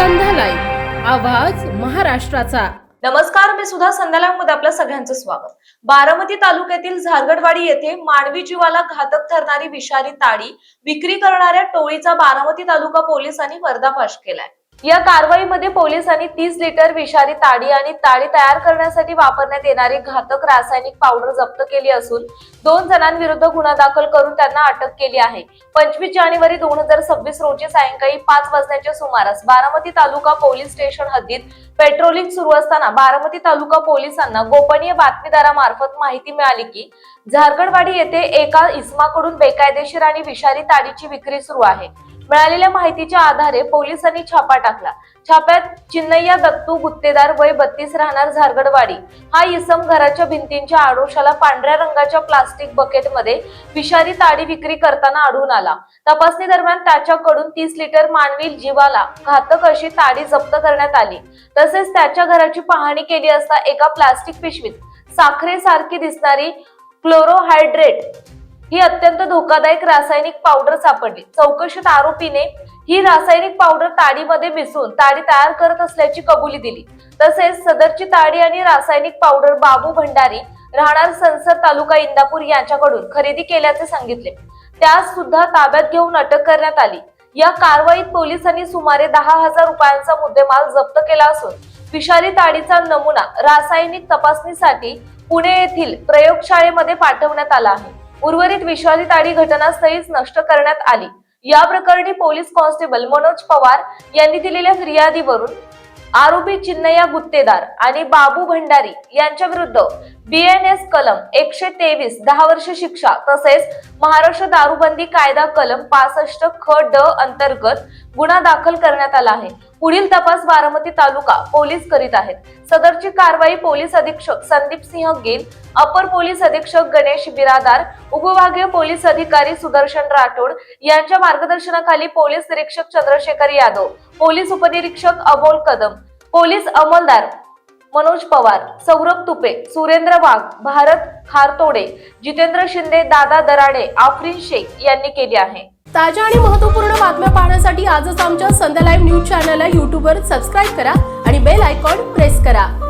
आवाज महाराष्ट्राचा. नमस्कार मी सुधा संध्याला मध्ये आपलं सगळ्यांचं स्वागत. बारामती तालुक्यातील झारगडवाडी येथे मानवी जीवाला घातक ठरणारी विषारी ताडी विक्री करणाऱ्या टोळीचा बारामती तालुका पोलिसांनी पर्दाफाश केलाय. या कारवाईमध्ये पोलिसांनी तीस लिटर विषारी ताडी आणि ताडी तयार करण्यासाठी वापरण्यात येणारी घातक रासायनिक पावडर जप्त केली असून दोन जणांविरुद्ध गुन्हा दाखल करून त्यांना अटक केली आहे. पंचवीस जानेवारी दोन हजार सव्वीस रोजी सायंकाळी पाच वाजण्याच्या सुमारास बारामती तालुका पोलीस स्टेशन हद्दीत पेट्रोलिंग सुरू असताना बारामती तालुका पोलिसांना गोपनीय बातमीदारामार्फत माहिती मिळाली की झारखंडवाडी येथे एका इस्माकडून बेकायदेशीर आणि विषारी ताडीची विक्री सुरू आहे. मिळालेल्या माहितीच्या आधारे पोलिसांनी छापा टाकला. छाप्यात चिन्नय्या दत्तू गुत्तेदार वय बत्तीस राहणार झारगडवाडी. हा इसम घराच्या भिंतींच्या आडोशाला पांढऱ्या रंगाच्या प्लास्टिक बकेटमध्ये विषारी ताडी विक्री करताना आढळून आला. तपासणी दरम्यान त्याच्याकडून तीस लिटर मानवी जीवाला घातक अशी ताडी जप्त करण्यात आली. तसेच त्याच्या घराची पाहणी केली असता एका प्लास्टिक पिशवीत साखरेसारखी दिसणारी क्लोरोहायड्रेट ही अत्यंत धोकादायक रासायनिक पावडर सापडली. चौकशीत आरोपीने ही रासायनिक पावडर ताडीमध्ये मिसळून ताडी तयार करत असल्याची कबुली दिली. तसेच सदरची ताडी आणि रासायनिक पावडर बाबू भंडारी राहणार संसद तालुका इंदापूर यांच्याकडून खरेदी केल्याचे सांगितले. त्यास सुद्धा ताब्यात घेऊन अटक करण्यात आली. या कारवाईत पोलिसांनी सुमारे दहा हजार रुपयांचा मुद्देमाल जप्त केला असून विषारी ताडीचा नमुना रासायनिक तपासणीसाठी पुणे येथील प्रयोगशाळेमध्ये पाठवण्यात आला आहे. उर्वरित विषारी ताडी घटनास्थळीच नष्ट करण्यात आली. या प्रकरणी पोलीस कॉन्स्टेबल मनोज पवार यांनी दिलेल्या फिर्यादीवरून आरोपी चिन्नया गुत्तेदार आणि बाबू भंडारी यांच्या विरुद्ध बीएनएस कलम एकशे तेवीस दहा वर्ष शिक्षा तसेच महाराष्ट्र दारूबंदी कायदा कलम पासष्ट ख ड अंतर्गत गुन्हा दाखल करण्यात आला आहे. पुढील तपास बारामती तालुका पोलीस करीत आहेत. सदरची कारवाई पोलीस अधीक्षक संदीप सिंह गेल अपर पोलीस अधीक्षक गणेश बिरादार उपविभागीय पोलीस अधिकारी सुदर्शन राठोड यांच्या मार्गदर्शनाखाली पोलीस निरीक्षक चंद्रशेखर यादव पोलीस उपनिरीक्षक अमोल कदम पोलीस अंमलदार मनोज पवार सौरभ तुपे सुरेंद्र वाघ भारत खारतोडे जितेंद्र शिंदे दादा दराडे आफरीन शेख यांनी केली आहे. ताज्या आणि महत्त्वपूर्ण बातम्या पाहण्यासाठी आजच आमच्या संध्या लाईव्ह न्यूज चॅनलला यूट्यूबवर सबस्क्राईब करा आणि बेल आयकॉन प्रेस करा.